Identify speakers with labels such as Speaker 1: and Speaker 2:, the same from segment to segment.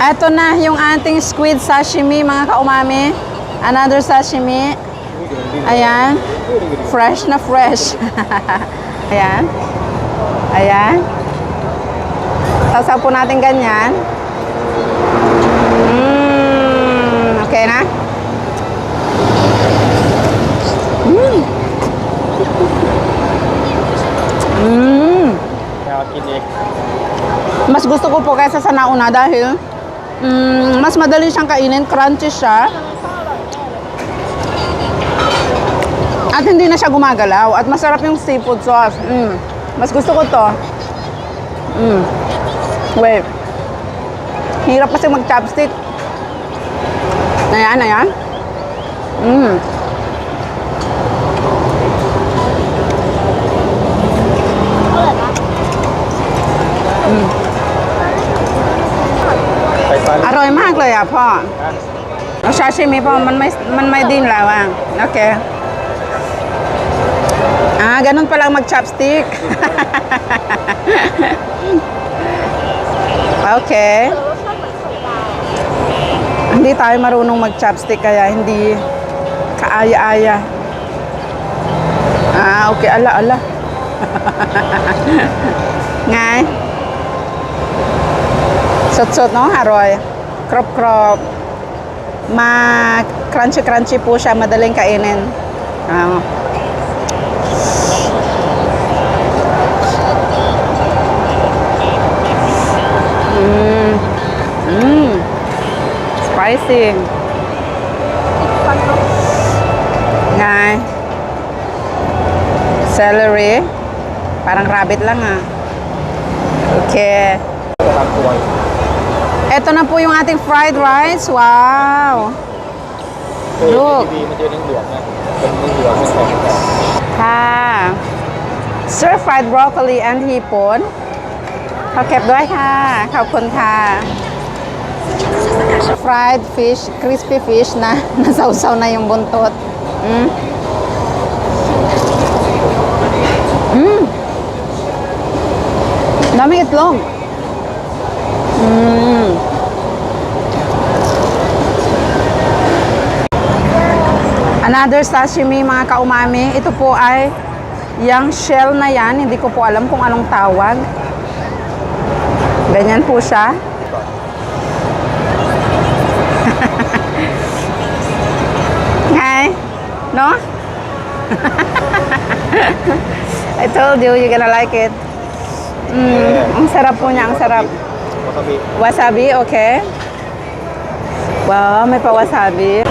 Speaker 1: Ito na yung ating squid sashimi mga kaumami. Another sashimi. Ayan. Fresh na fresh. Ayan. Ayan. Sasaw po natin ganyan. Mm, okay na? Mm. Mm. Mas gusto ko po kaysa sa nauna dahil mm, mas madali siyang kainin, crunchy siya. At hindi na siya gumagalaw. At masarap yung seafood sauce. Mm. Mas gusto ko to. Mm. Wait. Hirap kasi mag-chopstick. Ayan, ayan. Mm. อร่อยมากเลยอ่ะพ่อ
Speaker 2: นะ
Speaker 1: เอาชาชิมิพ่อมันไม่ มันไม่ดิ้นแล้วอ่ะ โอเค อ่า ganun pa lang mag-chopstick. okay. Hindi tayo marunong mag-chopstick kaya hindi kaaya-aya. Ah, okay. Ala, ala. Ngay. Sot-sot, no? Haroy. Crop-crop. Ma crunchy-crunchy po siya. Madaling kainin. Ah. Mm. Mm. Spicy. Ngay. Celery. Parang rabbit lang ah. Okay.
Speaker 2: จะทำตัว
Speaker 1: Ito na po yung ating fried rice. Wow!
Speaker 2: คือ
Speaker 1: ลูก
Speaker 2: ทีวีมันจะเหลืองๆนะเป็นเหลืองๆมันแข็งๆ
Speaker 1: ค่ะ Stir fried broccoli and hipon ขอเก็บด้วยค่ะ ขอบคุณค่ะ Fried fish, crispy fish na nasawsaw na yung buntot. Mm. Mm. Daming itlog. Another sashimi mga kaumami, ito po ay yung shell na yan, hindi ko po alam kung anong tawag. Ganyan po siya. Hi. No? I told you, you're gonna like it. Mm, ang sarap po niya, ang sarap.
Speaker 2: Wasabi.
Speaker 1: Wasabi, okay. Wow, may pa wasabi.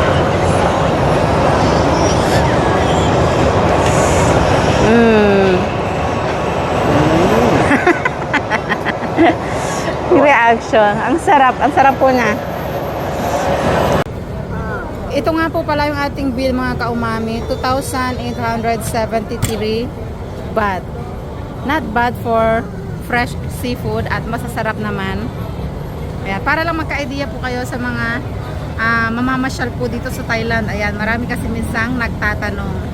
Speaker 1: Mm. Reaction. Ang sarap. Ang sarap po niya. Ito nga po pala yung ating bill mga kaumami. 2,873 baht. Not bad for fresh seafood at masasarap naman. Ayan, para lang magka-idea po kayo sa mga ah, mamamasyal po dito sa Thailand. Ayan, marami kasi minsang nagtatanong.